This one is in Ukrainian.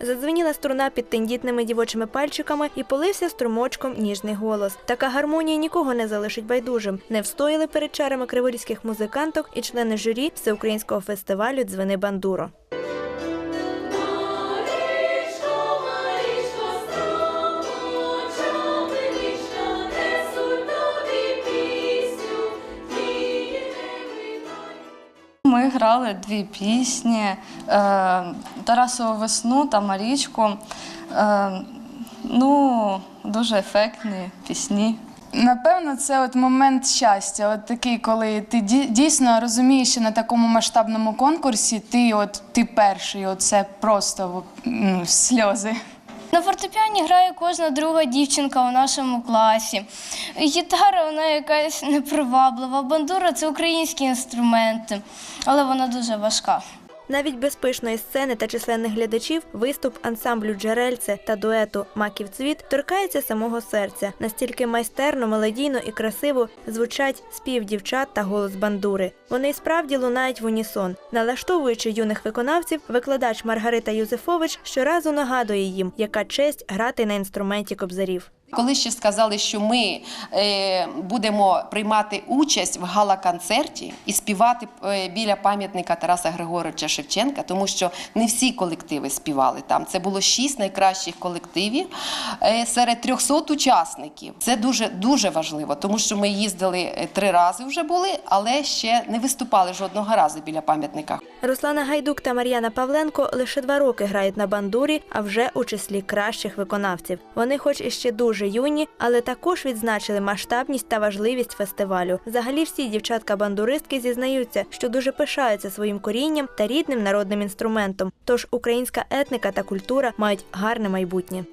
Задзвеніла струна під тендітними дівочими пальчиками і полився струмочком ніжний голос. Така гармонія нікого не залишить байдужим. Не встояли перед чарами криворізьких музиканток і члени журі всеукраїнського фестивалю Дзвени Бандуро. Ми грали дві пісні е, Тарасову весну та Марічку. Е, ну, дуже ефектні пісні. Напевно, це от момент щастя, от такий, коли ти дійсно розумієш, що на такому масштабному конкурсі ти от ти перший, це просто м, сльози. На фортепіані грає кожна друга дівчинка у нашому класі. Гітара вона якась неприваблива. Бандура це українські інструменти, але вона дуже важка. Навіть без пишної сцени та численних глядачів виступ ансамблю Джерельце та дуету Маків цвіт торкається самого серця. Настільки майстерно, мелодійно і красиво звучать спів дівчат та голос бандури. Вони справді лунають в унісон. Налаштовуючи юних виконавців, викладач Маргарита Юзефович щоразу нагадує їм, яка честь грати на інструменті кобзарів. Коли ще сказали, що ми е, будемо приймати участь в гала-концерті і співати е, біля пам'ятника Тараса Григоровича Шевченка, тому що не всі колективи співали там. Це було шість найкращих колективів е, серед 300 учасників. Це дуже дуже важливо, тому що ми їздили три рази вже були, але ще не виступали жодного разу біля пам'ятника. Руслана Гайдук та Мар'яна Павленко лише два роки грають на бандурі, а вже у числі кращих виконавців. Вони, хоч і ще дуже юні, але також відзначили масштабність та важливість фестивалю. Взагалі, всі дівчатка-бандуристки зізнаються, що дуже пишаються своїм корінням та рідним народним інструментом. Тож українська етника та культура мають гарне майбутнє.